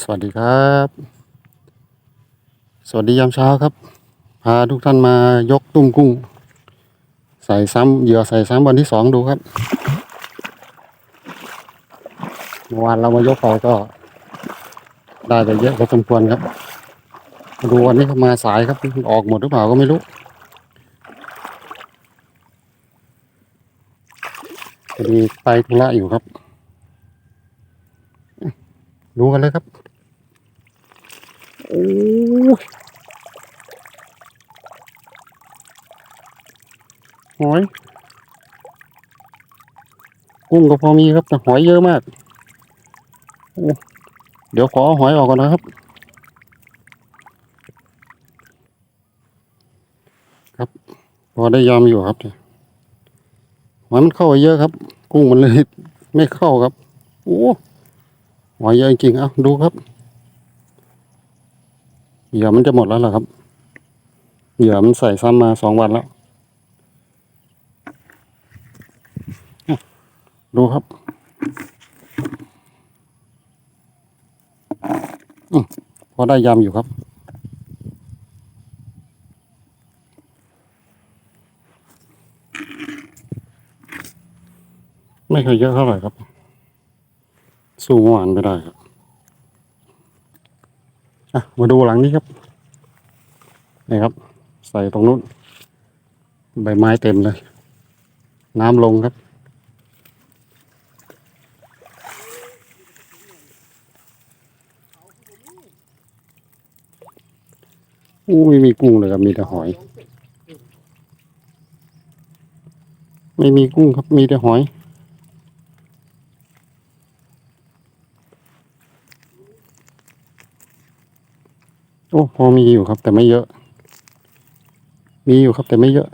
สวัสดีครับ สวัสดียามเช้าครับ พาทุกท่านมายกตุ้มกุ้ง ใส่ซ้ำเหยื่อใส่ซ้ำวันที่สองดูครับเมื่อวานเรามายกไปก็ ได้ไปเยอะพอสมควรครับดูวันนี้เขามาสายครับออกหมดหรือเปล่าก็ไม่รู้พอดีไปธุระอยู่ครับดูกันเลยครับ โอ้ยหอย กุ้งก็พอมีครับ แต่หอยเยอะมาก เดี๋ยวขอหอยออกก่อนนะครับ ครับ พอได้ยำอยู่ครับหอยมันเข้าไปเยอะครับ กุ้งมันเลยไม่เข้าครับ โอ้หอยเยอะจริงๆเอ้าดูครับ เหยื่อมันจะหมดแล้วเหรอครับ เหยื่อมันใส่ซ้ำมาสองวันแล้ว ดูครับอมพอได้ยำอยู่ครับ ไม่เคยเยอะเท่าไหร่ครับ สู้เมื่อวานไม่ได้ครับ มาดูหลังนี้ครับ นี่ครับ ใส่ตรงนู้น ใบไม้เต็มเลย น้ำลงครับ อู้ไม่มีกุ้งเลยครับ มีแต่หอย ไม่มีกุ้งครับ มีแต่หอย โอ้พอมีอยู่ครับ แต่ไม่เยอะ มีอยู่ครับแต่ไม่เยอะ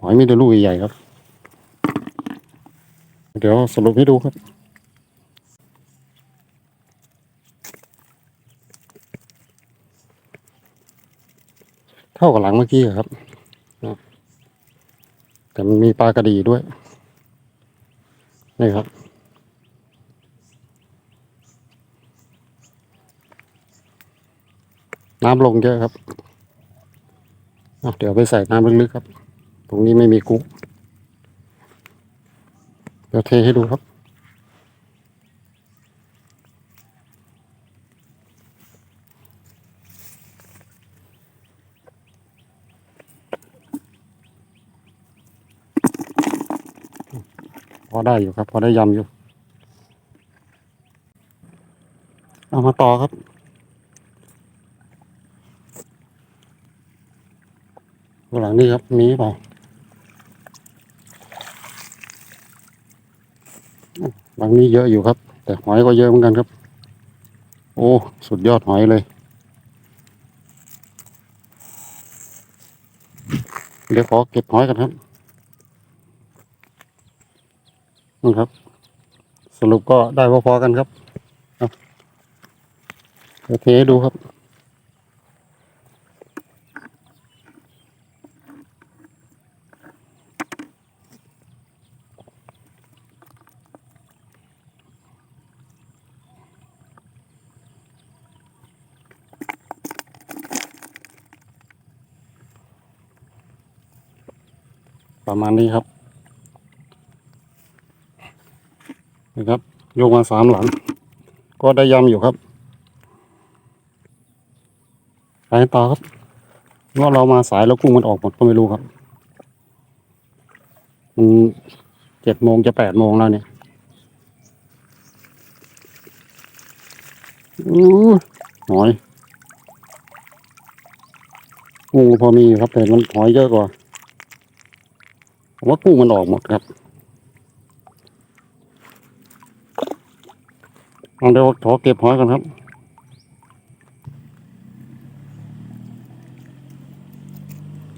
หอยมีแต่ลูกใหญ่ครับ เดี๋ยวสรุปให้ดูครับเท่ากับหลังเมื่อกี้ครับ แต่มันมีปลากระดีด้วย นี่ครับ น้ำลงเยอะครับเดี๋ยวไปใส่น้ำลึกๆครับ ตรงนี้ไม่มีกุ้งเดี๋ยวเทให้ดูครับ พอได้อยู่ครับ พอได้ยำอยู่ เอามาต่อครับ หลังนี้ครับ มีเปล่าหลังนี้เยอะอยู่ครับ แต่หอยก็เยอะเหมือนกันครับ โอ้ สุดยอดหอยเลย เดี๋ยวขอเก็บหอยกันครับนี่ครับ สรุปก็ได้พอๆกันครับเอาโอเคดูครับ ประมาณนี้ครับนะครับโยกมาสามหลัง ก็ได้ยำอยู่ครับไปต่อครับว่าเรามาสายแล้วกุ้งมันออกหมดก็ไม่รู้ครับมันเจ็ดโมงจะแปดโมงแล้วเนี่ยอู้หอยกุ้งพอมีครับแต่มันหอยเยอะกว่า ว่ากุ้งมันออกหมดครับเอาเดี๋ยวขอเก็บหอยก่อนครับ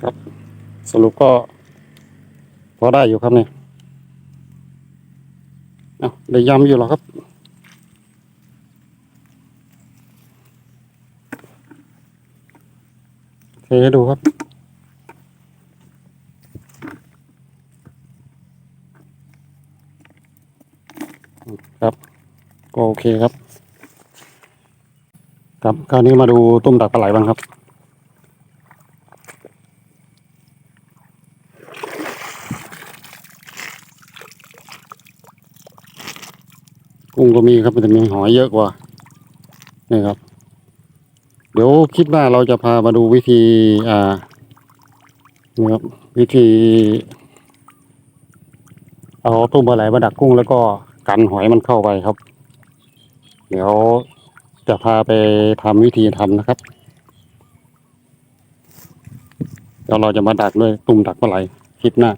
ครับสรุปก็ พอได้อยู่ครับเนี่ยเอาได้ยำอยู่หรอครับ เทดูครับ ครับ ก็โอเคครับ ครับคราวนี้มาดูตุ้มดักปลาไหลบ้างครับ กุ้งก็มีครับมันจะมีหอยเยอะกว่า นี่ครับ เดี๋ยวคลิปหน้าเราจะพามาดูวิธี อ่านี่ครับวิธี เอาตุ้มปลาไหลมาดักกุ้งแล้วก็กันหอยมันเข้าไปครับ เดี๋ยวจะพาไปทำวิธีทำนะครับ เดี๋ยวเราจะมาดักด้วยตุ่มดักปลาไหลคลิปหน้า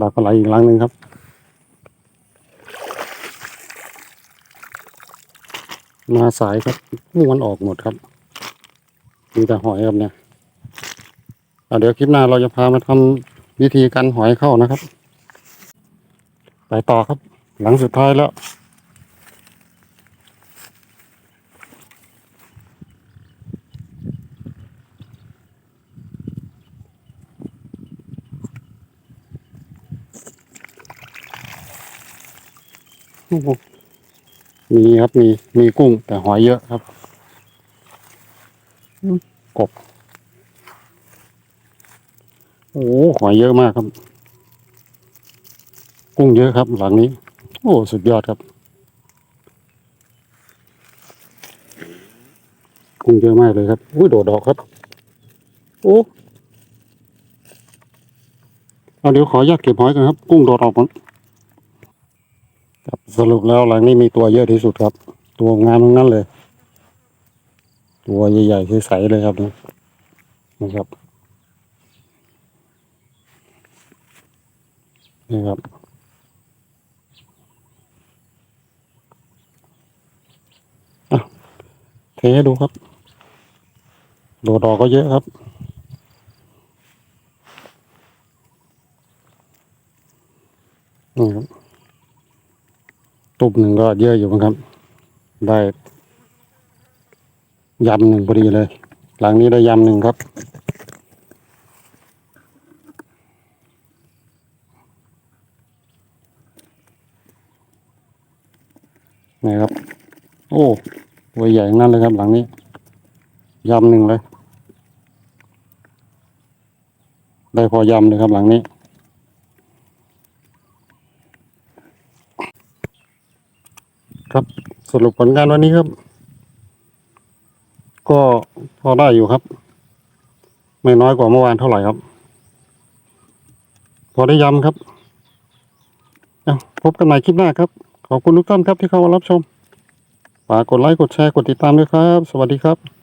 ดักปลาไหลอีกครั้งหนึ่งครับมาสายครับกุ้งมันออกหมดครับ มีแต่หอยครับเนี่ยอ่เดี๋ยวคลิปหน้าเราจะพามาทำวิธีกันหอยเข้านะครับ ไปต่อครับ หลังสุดท้ายแล้วโอ้โหมีครับมีมีกุ้งแต่หอยเยอะครับ กบ โอ้โหหอยเยอะมากครับ กุ้งเยอะครับหลังนี้ โอ้ สุดยอดครับ กุ้งเยอะมากเลยครับ อุ้ย โดดดอกครับ โอ้เอาเดี๋ยวขออนุญาตเก็บหอยกันครับ กุ้งโดดออกก่อนครับสรุปแล้วหลังนี้มีตัวเยอะที่สุดครับ ตัวงามทั้งนั้นเลย ตัวใหญ่ๆใสๆเลยครับนี่นะครับนี่ครับ อะ เทดูครับโดดดอกก็เยอะครับ นี่ครับตุบหนึ่งก็เยอะอยู่มือนกันครับ ได้ยำหนึ่งพอดีเลย หลังนี้ได้ยำหนึ่งครับ นี่ครับ โอ้ ตัวใหญ่ทั้งนั้นเลยครับหลังนี้ยำหนึ่งเลย ได้พอยำเลยครับหลังนี้ ครับสรุปผลงานวันนี้ครับ ก็พอได้อยู่ครับ ไม่น้อยกว่าเมื่อวานเท่าไหร่ครับ พอได้ยำครับอะพบกันใหม่คลิปหน้าครับ ขอบคุณทุกท่านครับที่เข้ามารับชม ฝากกดไลค์กดแชร์กดติดตามด้วยครับ สวัสดีครับ